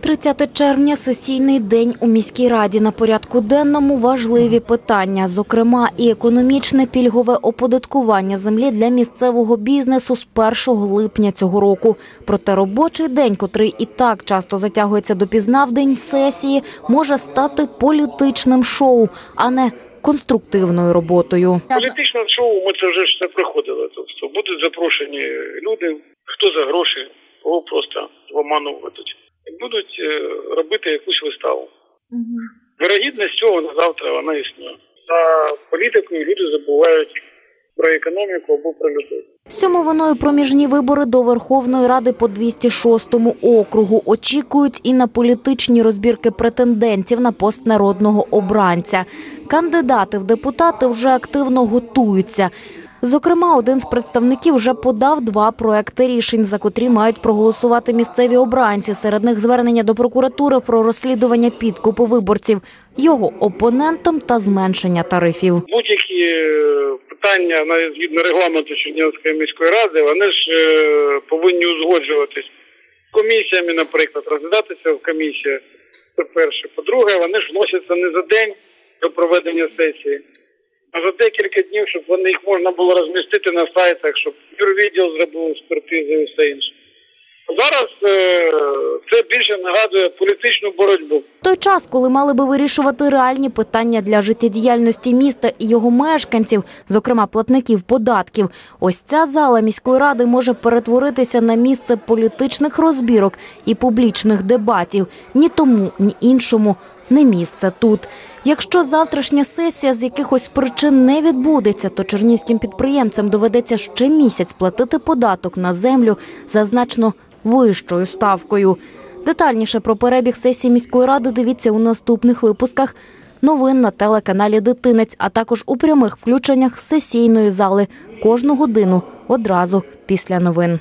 30 червня – сесійний день у міській раді. На порядку денному важливі питання, зокрема і економічне пільгове оподаткування землі для місцевого бізнесу з 1 липня цього року. Проте робочий день, котрий і так часто затягується допізна в день сесії, може стати політичним шоу, а не конструктивною роботою. Політичне шоу ми це вже все проходили. Тобто будуть запрошені люди, хто за гроші, кого просто в. Будуть е, робити якусь виставу. Вирогідність цього на завтра вона існує. За політикою люди забувають про економіку або про людей. Сьому Сьомовиною проміжні вибори до Верховної Ради по 206-му округу очікують і на політичні розбірки претендентів на пост народного обранця. Кандидати в депутати вже активно готуються. Зокрема, один з представників вже подав два проекти рішень, за котрі мають проголосувати місцеві обранці. Серед них звернення до прокуратури про розслідування підкупу виборців, його опонентам та зменшення тарифів. Будь-які е, питання навіть згідно регламенту Чернігівської міської ради, вони ж е, повинні узгоджуватись комісіями, наприклад, розглядатися в комісіях. Це перше. По-друге, вони ж вносяться не за день до проведення сесії, за декілька днів, щоб вони їх можна було розмістити на сайтах, щоб юрвідділ зробив експертизи і все інше. Зараз е, це більше нагадує політичну боротьбу. Той час, коли мали би вирішувати реальні питання для життєдіяльності міста і його мешканців, зокрема платників податків, ось ця зала міської ради може перетворитися на місце політичних розбірок і публічних дебатів. Ні тому, ні іншому не місце тут. Якщо завтрашня сесія з якихось причин не відбудеться, то чернівським підприємцям доведеться ще місяць платити податок на землю за значно вищою ставкою. Детальніше про перебіг сесії міської ради дивіться у наступних випусках новин на телеканалі Дитинець, а також у прямих включеннях сесійної зали кожну годину одразу після новин.